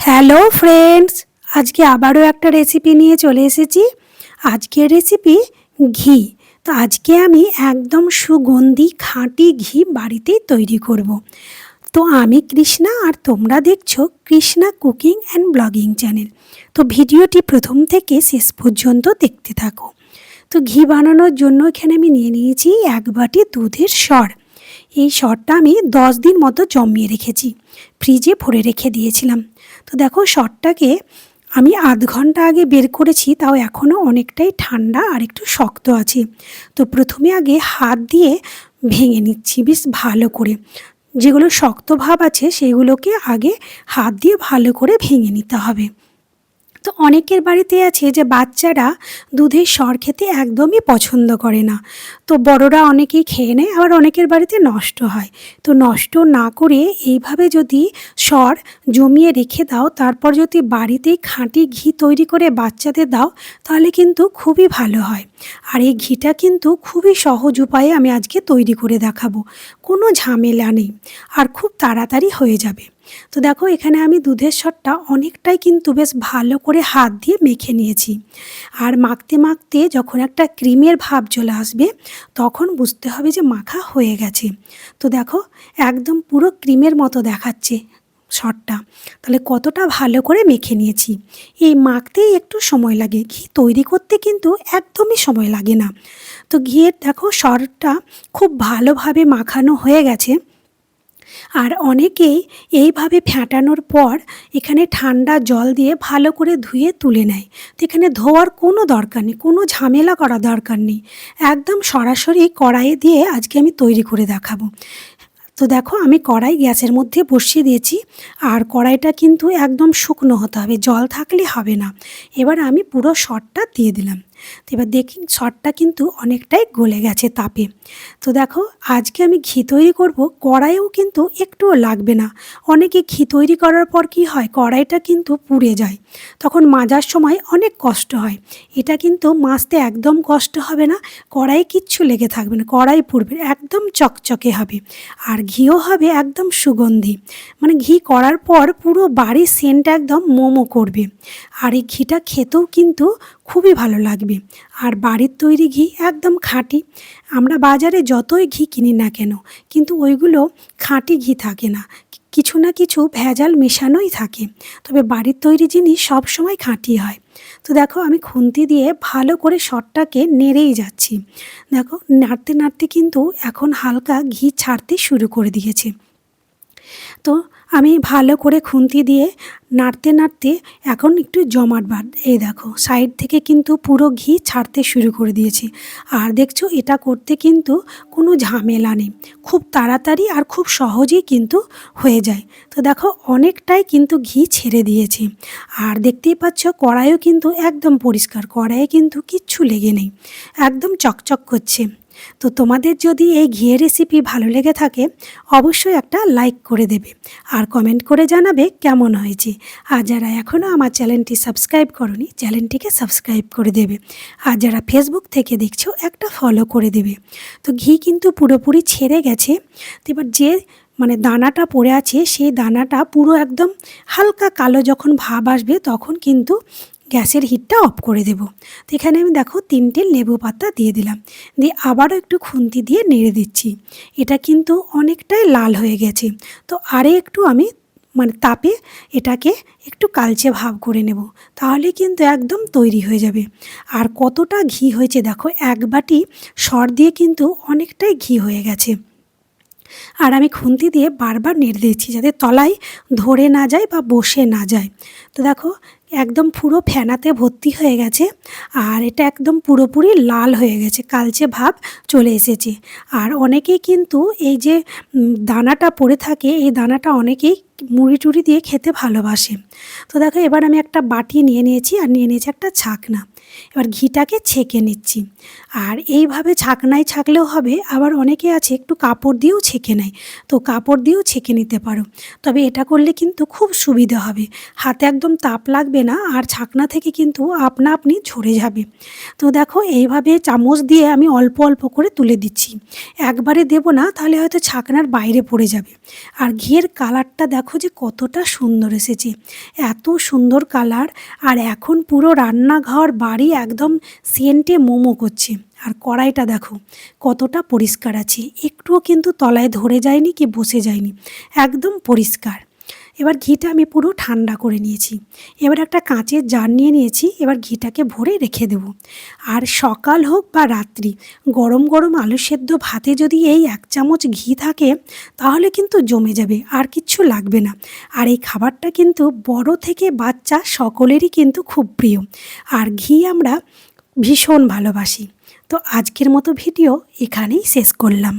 Hello friends, আজকে আবারও একটা রেসিপি নিয়ে চলে এসেছি। আজকের রেসিপি ঘি। তো আজকে আমি একদম সুগন্ধি খাঁটি ঘি বাড়িতেই তৈরি করব। তো আমি কৃষ্ণা আর তোমরা দেখছ Krishna cooking and blogging channel. তো ভিডিওটি প্রথম থেকে শেষ পর্যন্ত দেখতে থাকো। তো ঘি বানানোর জন্য এখানে আমি নিয়ে নিয়েছি এক বাটি দুধের সর। এই সরটা আমি দশ দিন মতো জমিয়ে রেখেছি। ফ্রিজে ভরে রেখে দিয়েছিলাম। তো দেখো শটটাকে আমি আধ ঘণ্টা আগে বের করেছি, তাও এখনও অনেকটাই ঠান্ডা আর একটু শক্ত আছে। তো প্রথমে আগে হাত দিয়ে ভেঙে নিচ্ছি বেশ ভালো করে। যেগুলো শক্ত ভাব আছে, সেগুলোকে আগে হাত দিয়ে ভালো করে ভেঙে নিতে হবে। তো অনেকের বাড়িতে আছে যে বাচ্চারা দুধের সর খেতে একদমই পছন্দ করে না। তো বড়রা অনেকেই খেয়ে নেয়, আবার অনেকের বাড়িতে নষ্ট হয়। তো নষ্ট না করে এইভাবে যদি সর জমিয়ে রেখে দাও, তারপর যদি বাড়িতেই খাঁটি ঘি তৈরি করে বাচ্চাদের দাও, তাহলে কিন্তু খুবই ভালো হয়। আর এই ঘিটা কিন্তু খুবই সহজ উপায়ে আমি আজকে তৈরি করে দেখাবো। কোনো ঝামেলা নেই। আর খুব তাড়াতাড়ি হয়ে যাবে। তো দেখো, এখানে আমি দুধের সরটা অনেকটাই কিন্তু বেশ ভালো করে হাত দিয়ে মেখে নিয়েছি। আর মাখতে মাখতে যখন একটা ক্রিমের ভাব চলে আসবে, তখন বুঝতে হবে যে মাখা হয়ে গেছে। তো দেখো, একদম পুরো ক্রিমের মতো দেখাচ্ছে সরটা তাহলে কতটা ভালো করে মেখে নিয়েছি। এই মাখতেই একটু সময় লাগে, ঘি তৈরি করতে কিন্তু একদমই সময় লাগে না। তো ঘিয়ের দেখো সরটা খুব ভালোভাবে মাখানো হয়ে গেছে। আর অনেকেই এইভাবে ফ্যাটানোর পর এখানে ঠান্ডা জল দিয়ে ভালো করে ধুয়ে তুলে নেয়। তো এখানে ধোয়ার কোনো দরকার নেই, কোনো ঝামেলা করা দরকার নেই। একদম সরাসরি কড়াইয়ে দিয়ে আজকে আমি তৈরি করে দেখাবো। তো দেখো, আমি কড়াই গ্যাসের মধ্যে বসিয়ে দিয়েছি আর কড়াইটা কিন্তু একদম শুকনো হতে হবে, জল থাকলে হবে না। এবার আমি পুরো শটটা দিয়ে দিলাম। তো এবার দেখি শটটা কিন্তু অনেকটাই গলে গেছে তাপে। তো দেখো, আজকে আমি ঘি তৈরি করব, কড়াইও কিন্তু একটুও লাগবে না। অনেকে ঘি তৈরি করার পর কি হয়, কড়াইটা কিন্তু পুড়ে যায়। তখন মাজার সময় অনেক কষ্ট হয়। এটা কিন্তু মাজতে একদম কষ্ট হবে না, কড়াই কিচ্ছু লেগে থাকবে না, কড়াই পুড়বে, একদম চকচকে হবে। আর ঘিও হবে একদম সুগন্ধি। মানে ঘি করার পর পুরো বাড়ির সেন্ট একদম মোমো করবে। আর এই ঘিটা খেতেও কিন্তু খুবই ভালো লাগবে। আর বাড়ির তৈরি ঘি একদম খাঁটি। আমরা বাজারে যতই ঘি কিনি না কেন, কিন্তু ওইগুলো খাঁটি ঘি থাকে না। কিছু না কিছু ভেজাল মেশানোই থাকে। তবে বাড়ির তৈরি জিনিস সবসময় খাঁটি হয়। তো দেখো, আমি খুন্তি দিয়ে ভালো করে শটটাকে নেড়েই যাচ্ছি। দেখো, নাড়তে নাড়তে কিন্তু এখন হালকা ঘি ছাড়তে শুরু করে দিয়েছে। তো আমি ভালো করে খুন্তি দিয়ে নাড়তে নাড়তে এখন একটু জমাট বাদ এই দেখো, সাইড থেকে কিন্তু পুরো ঘি ছাড়তে শুরু করে দিয়েছি। আর দেখছ, এটা করতে কিন্তু কোনো ঝামেলা নেই। খুব তাড়াতাড়ি আর খুব সহজেই কিন্তু হয়ে যায়। তো দেখো, অনেকটাই কিন্তু ঘি ছেড়ে দিয়েছি। আর দেখতেই পাচ্ছ, কড়াইও কিন্তু একদম পরিষ্কার, কড়াইয়ে কিন্তু কিচ্ছু লেগে নেই। একদম চকচক করছে। তো তোমাদের যদি এই ঘিয়ের রেসিপি ভালো লেগে থাকে, অবশ্যই একটা লাইক করে দেবে। আর কমেন্ট করে জানাবে কেমন হয়েছে। আর যারা এখনও আমার চ্যানেলটি সাবস্ক্রাইব করনি চ্যানেলটিকে সাবস্ক্রাইব করে দেবে। আর যারা ফেসবুক থেকে দেখছ, একটা ফলো করে দেবে। তো ঘি কিন্তু পুরোপুরি ছেড়ে গেছে। তো এবার যে মানে দানাটা পড়ে আছে, সেই দানাটা পুরো একদম হালকা কালো যখন ভাব আসবে, তখন কিন্তু গ্যাসের হিটটা অফ করে দেব। তো এখানে আমি দেখো তিনটে লেবু পাতা দিয়ে দিলাম। দিয়ে আবারও একটু খুন্তি দিয়ে নেড়ে দিচ্ছি। এটা কিন্তু অনেকটাই লাল হয়ে গেছে। তো আরে একটু আমি মানে তাপে এটাকে একটু কালচে ভাব করে নেব। তাহলে কিন্তু একদম তৈরি হয়ে যাবে। আর কতটা ঘি হয়েছে দেখো, এক বাটি সর দিয়ে কিন্তু অনেকটাই ঘি হয়ে গেছে। আর আমি খুন্তি দিয়ে বারবার নেড়ে দিচ্ছি যাতে তলায় ধরে না যায় বা বসে না যায়। তো দেখো একদম পুরো ফেনাতে ভর্তি হয়ে গেছে আর এটা একদম পুরোপুরি লাল হয়ে গেছে, কালচে ভাব চলে এসেছে। আর অনেকেই কিন্তু এই যে দানাটা পড়ে থাকে, এই দানাটা অনেকেই মুড়ি টুড়ি দিয়ে খেতে ভালোবাসে। তো দেখো, এবার আমি একটা বাটি নিয়ে নিয়েছি আর নিয়ে নিয়েছি একটা ছাকনা। এবার ঘিটাকে ছেঁকে নিচ্ছি। আর এইভাবে ছাকনায় ছাকলেও হবে, আবার অনেকে আছে একটু কাপড় দিয়েও ছেঁকে নেয়। তো কাপড় দিয়েও ছেঁকে নিতে পারো। তবে এটা করলে কিন্তু খুব সুবিধা হবে। হাতে একদম তাপ লাগবে না, আর ছাকনা থেকে কিন্তু আপনা আপনি ঝরে যাবে। তো দেখো, এইভাবে চামচ দিয়ে আমি অল্প অল্প করে তুলে দিচ্ছি। একবারে দেব না, তাহলে হয়তো ছাকনার বাইরে পড়ে যাবে। আর ঘিয়ের কালারটা দেখো যে কতটা সুন্দর এসেছে। এত সুন্দর কালার, আর এখন পুরো রান্নাঘর, বাড়ি একদম সেন্টে মোমো করছে। আর কড়াইটা দেখো, কতটা পরিষ্কার আছে। একটুও কিন্তু তলায় ধরে যায়নি কি বসে যায়নি। একদম পরিষ্কার। এবার ঘিটা আমি পুরো ঠান্ডা করে নিয়েছি। এবার একটা কাঁচের জার নিয়ে নিয়েছি, এবার ঘিটাকে ভরে রেখে দেব। আর সকাল হোক বা রাত্রি, গরম গরম আলু সেদ্ধ ভাতে যদি এই এক চামচ ঘি থাকে, তাহলে কিন্তু জমে যাবে, আর কিচ্ছু লাগবে না। আর এই খাবারটা কিন্তু বড় থেকে বাচ্চা সকলেরই কিন্তু খুব প্রিয়। আর ঘি আমরা ভীষণ ভালোবাসি। তো আজকের মতো ভিডিও এখানেই শেষ করলাম।